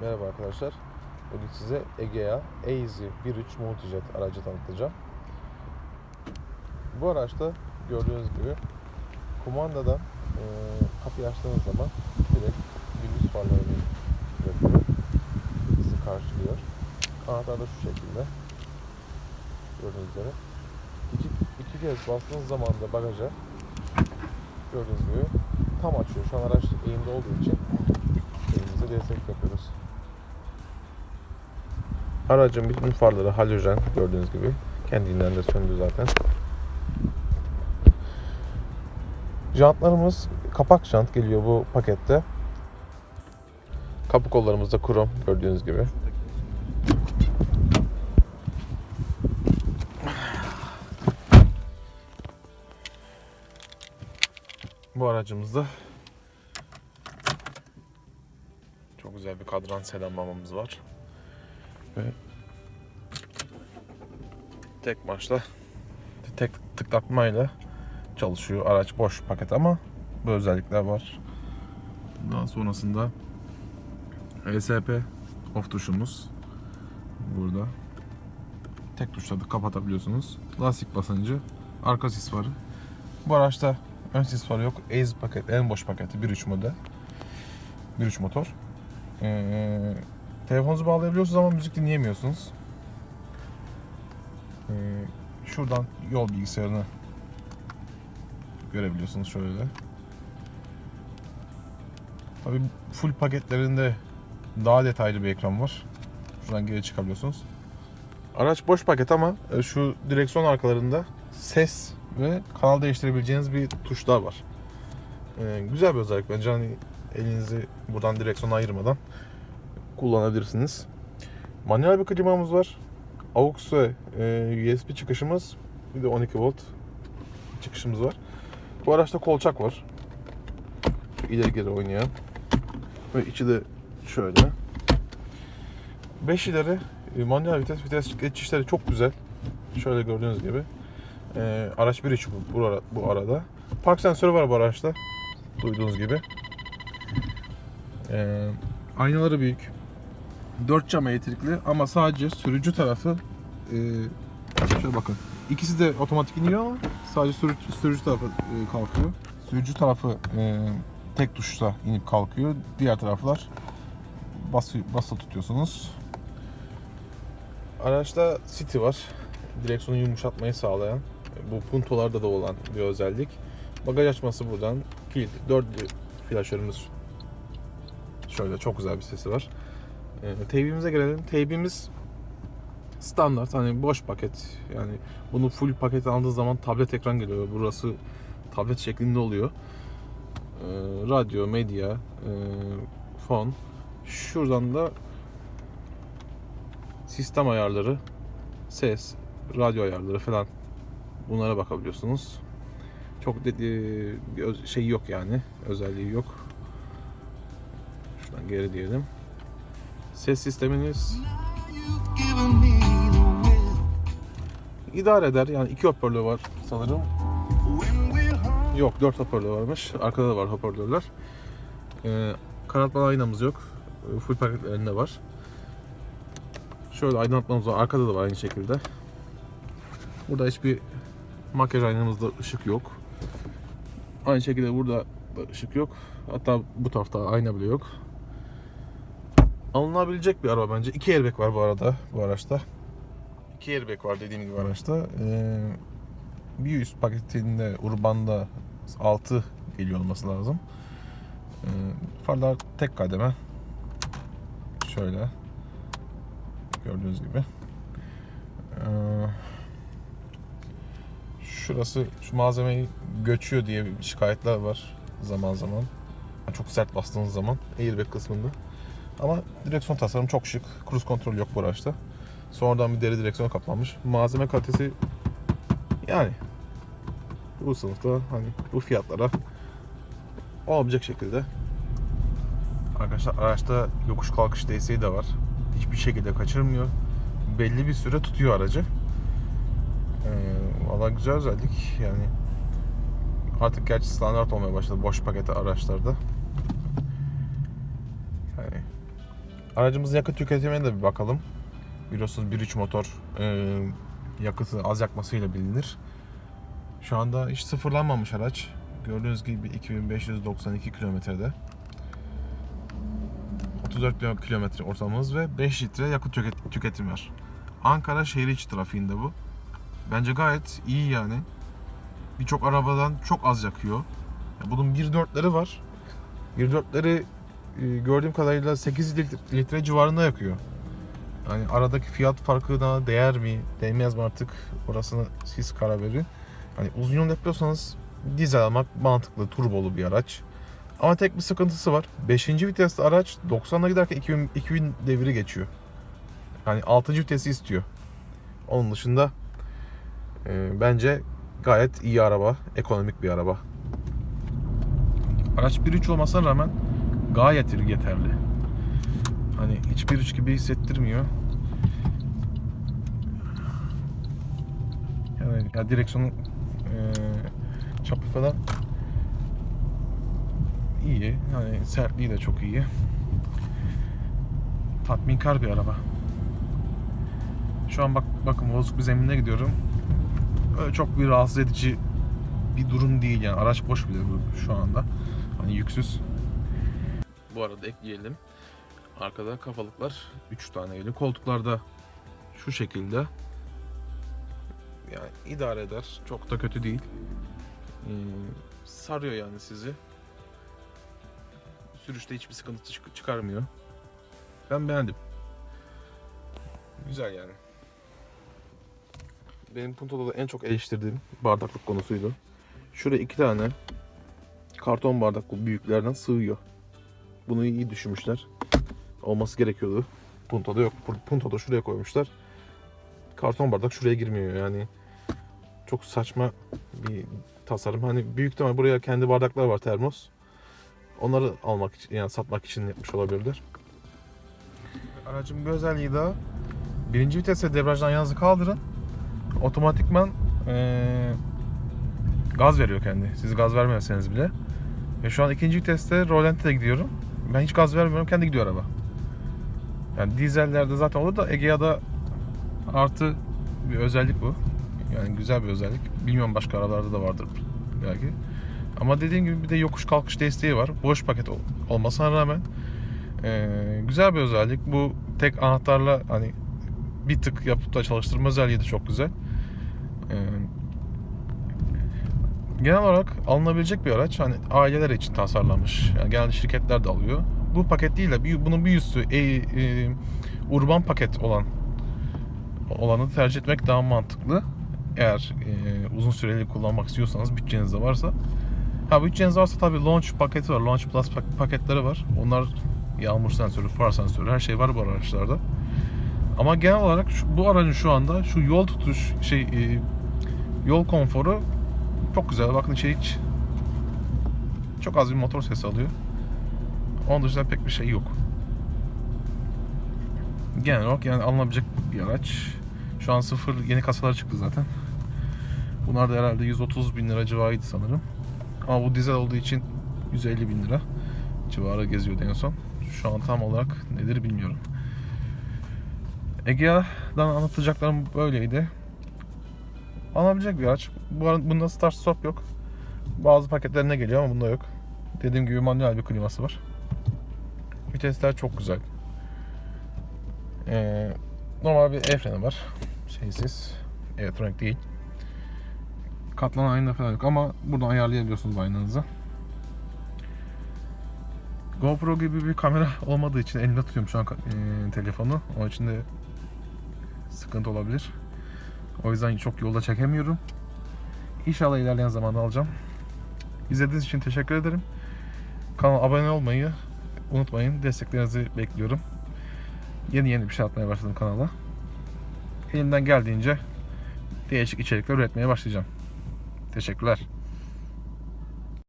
Merhaba arkadaşlar. Bugün size Egea Easy 1.3 Multijet aracı tanıtacağım. Bu araçta gördüğünüz gibi kumandadan e, kapıyı açtığınız zaman direkt gündüz farlarını yakıyor. Sizi karşılıyor. Anahtar da şu şekilde. Gördüğünüz üzere. İki, iki kez bastığınız zaman da bagaja gördüğünüz gibi tam açıyor. Şu an araç eğimde olduğu için elimize destek yapıyoruz. Aracın bütün farları halojen gördüğünüz gibi. Kendinden de söndü zaten. Jantlarımız kapak jant geliyor bu pakette. Kapı kollarımız da krom gördüğünüz gibi. Bu aracımızda çok güzel bir kadran selamlamamız var. Ve tek maçla tek tıklatmayla çalışıyor. Araç boş paket ama bu özellikler var. Daha sonrasında ESP off tuşumuz burada. Tek tuşla da kapatabiliyorsunuz. Lastik basıncı, arka sis farı. Bu araçta ön sis farı yok. Ace paket, en boş paketi 1.3 model. 1.3 motor. Ee, telefonunuzu bağlayabiliyorsunuz ama müzik dinleyemiyorsunuz. Ee, şuradan yol bilgisayarını görebiliyorsunuz şöyle. Tabii full paketlerinde daha detaylı bir ekran var. Şuradan geri çıkabiliyorsunuz. Araç boş paket ama e, şu direksiyon arkalarında ses ve kanal değiştirebileceğiniz bir tuşlar var. Ee, güzel bir özellik bence. Hani elinizi buradan direksiyona ayırmadan kullanabilirsiniz. Manuel bir klimamız var. AUX ve e, USB çıkışımız. Bir de 12 volt çıkışımız var. Bu araçta kolçak var. İleri geri oynayan. Ve içi de şöyle. 5 ileri e, manuel vites, vites geçişleri çok güzel. Şöyle gördüğünüz gibi. E, araç 1.3 bu, bu, ara- bu arada. Park sensörü var bu araçta. Duyduğunuz gibi. E, aynaları büyük. 4 cam elektrikli ama sadece sürücü tarafı e, şöyle bakın. İkisi de otomatik iniyor ama sadece sürücü, sürücü tarafı e, kalkıyor. Sürücü tarafı e, tek tuşla inip kalkıyor. Diğer taraflar bası, basılı tutuyorsunuz. Araçta City var. Direksiyonu yumuşatmayı sağlayan. Bu puntolarda da olan bir özellik. Bagaj açması buradan. Kilit. Dörtlü flaşörümüz şöyle çok güzel bir sesi var. E, teybimize gelelim. Teybimiz standart hani boş paket. Yani bunu full paket aldığınız zaman tablet ekran geliyor. Burası tablet şeklinde oluyor. E, radyo, medya, e, fon. Şuradan da sistem ayarları, ses, radyo ayarları falan bunlara bakabiliyorsunuz. Çok dedi öz- şey yok yani. Özelliği yok. Şuradan geri diyelim. Ses sisteminiz idare eder. Yani iki hoparlör var sanırım. Yok dört hoparlör varmış. Arkada da var hoparlörler. Ee, karartmalı aynamız yok. Ee, Full paketlerinde var. Şöyle aydınlatmamız var. Arkada da var aynı şekilde. Burada hiçbir makyaj aynamızda ışık yok. Aynı şekilde burada da ışık yok. Hatta bu tarafta ayna bile yok. Alınabilecek bir araba bence. İki airbag var bu arada bu araçta. İki airbag var dediğim gibi araçta. Ee, bir üst paketinde Urban'da 6 geliyor olması lazım. Ee, farlar tek kademe. Şöyle. Gördüğünüz gibi. Ee, şurası şu malzemeyi göçüyor diye şikayetler var zaman zaman. Çok sert bastığınız zaman airbag kısmında. Ama direksiyon tasarımı çok şık. Cruise kontrol yok bu araçta. Sonradan bir deri direksiyon kaplanmış. Malzeme kalitesi yani bu sınıfta hani bu fiyatlara olabilecek şekilde arkadaşlar araçta yokuş kalkış desteği de var. Hiçbir şekilde kaçırmıyor. Belli bir süre tutuyor aracı. Ee, Valla güzel özellik yani. Artık gerçi standart olmaya başladı boş paketi araçlarda. Aracımızın yakıt tüketimine de bir bakalım. Biliyorsunuz 1.3 motor e, yakıtı az yakmasıyla bilinir. Şu anda hiç sıfırlanmamış araç. Gördüğünüz gibi 2592 kilometrede. 34 kilo- kilometre ortalamamız ve 5 litre yakıt tüket- tüketim var. Ankara şehir içi trafiğinde bu. Bence gayet iyi yani. Birçok arabadan çok az yakıyor. Ya Bunun 1.4'leri var. 1.4'leri e, gördüğüm kadarıyla 8 litre, civarında yakıyor. Yani aradaki fiyat farkına değer mi, değmez mi artık orasını siz karar verin. Hani uzun yol yapıyorsanız dizel almak mantıklı, turbolu bir araç. Ama tek bir sıkıntısı var. 5. vitesli araç 90'a giderken 2000, 2000 deviri geçiyor. Yani 6. vitesi istiyor. Onun dışında e, bence gayet iyi araba, ekonomik bir araba. Araç 1.3 olmasına rağmen gayet yeterli. Hani hiç 1.3 gibi hissettirmiyor. Yani ya direksiyonun e, çapı falan iyi. Yani sertliği de çok iyi. Tatminkar bir araba. Şu an bak bakın bozuk bir zeminde gidiyorum. Öyle çok bir rahatsız edici bir durum değil yani. Araç boş bile şu anda. Hani yüksüz. Bu arada ekleyelim. Arkada kafalıklar 3 taneydi. Koltuklarda şu şekilde. Yani idare eder. Çok da kötü değil. Ee, sarıyor yani sizi. Sürüşte hiçbir sıkıntı çık- çıkarmıyor. Ben beğendim. Güzel yani. Benim Punto'da da en çok eleştirdiğim bardaklık konusuydu. Şuraya iki tane karton bardak bu büyüklerden sığıyor. Bunu iyi düşünmüşler. Olması gerekiyordu. Punto'da yok. Punto'da şuraya koymuşlar. Karton bardak şuraya girmiyor yani. Çok saçma bir tasarım. Hani büyük ihtimal buraya kendi bardaklar var termos. Onları almak için yani satmak için yapmış olabilirler. Aracın bir özelliği daha birinci vitese debriyajdan yalnız kaldırın. Otomatikman eee, gaz veriyor kendi. Siz gaz vermezseniz bile. Ve şu an ikinci viteste rolantide gidiyorum. Ben hiç gaz vermiyorum. Kendi gidiyor araba. Yani dizellerde zaten olur da Egea'da artı bir özellik bu. Yani güzel bir özellik. Bilmiyorum başka arabalarda da vardır belki. Ama dediğim gibi bir de yokuş kalkış desteği var. Boş paket ol- olmasına rağmen eee, güzel bir özellik. Bu tek anahtarla hani bir tık yapıp da çalıştırma özelliği de çok güzel. Eee, genel olarak alınabilecek bir araç. Hani aileler için tasarlanmış. Yani genelde şirketler de alıyor. Bu paket değil de bunun bir üstü e, e, urban paket olan olanı tercih etmek daha mantıklı. Eğer e, uzun süreli kullanmak istiyorsanız bütçeniz de varsa. Ha bütçeniz varsa tabii launch paketi var. Launch Plus pak- paketleri var. Onlar yağmur sensörü, far sensörü her şey var bu araçlarda. Ama genel olarak şu, bu aracın şu anda şu yol tutuş şey e, yol konforu çok güzel. Bakın şey hiç çok az bir motor sesi alıyor. Onun dışında pek bir şey yok. Genel olarak yani alınabilecek bir araç. Şu an sıfır yeni kasalar çıktı zaten. Bunlar da herhalde 130 bin lira civarıydı sanırım. Ama bu dizel olduğu için 150 bin lira civarı geziyordu en son. Şu an tam olarak nedir bilmiyorum. Egea'dan anlatacaklarım böyleydi. Alınabilecek bir araç. Bu arada bunda start stop yok. Bazı paketlerine geliyor ama bunda yok. Dediğim gibi manuel bir kliması var. Vitesler çok güzel. Ee, normal bir el freni var. Şeysiz. Elektronik değil. Katlanan ayna falan yok ama buradan ayarlayabiliyorsunuz aynanızı. GoPro gibi bir kamera olmadığı için elimde tutuyorum şu an e, telefonu. Onun için de sıkıntı olabilir. O yüzden çok yolda çekemiyorum. İnşallah ilerleyen zamanda alacağım. İzlediğiniz için teşekkür ederim. Kanala abone olmayı unutmayın. Desteklerinizi bekliyorum. Yeni yeni bir şey atmaya başladım kanala. Elimden geldiğince değişik içerikler üretmeye başlayacağım. Teşekkürler.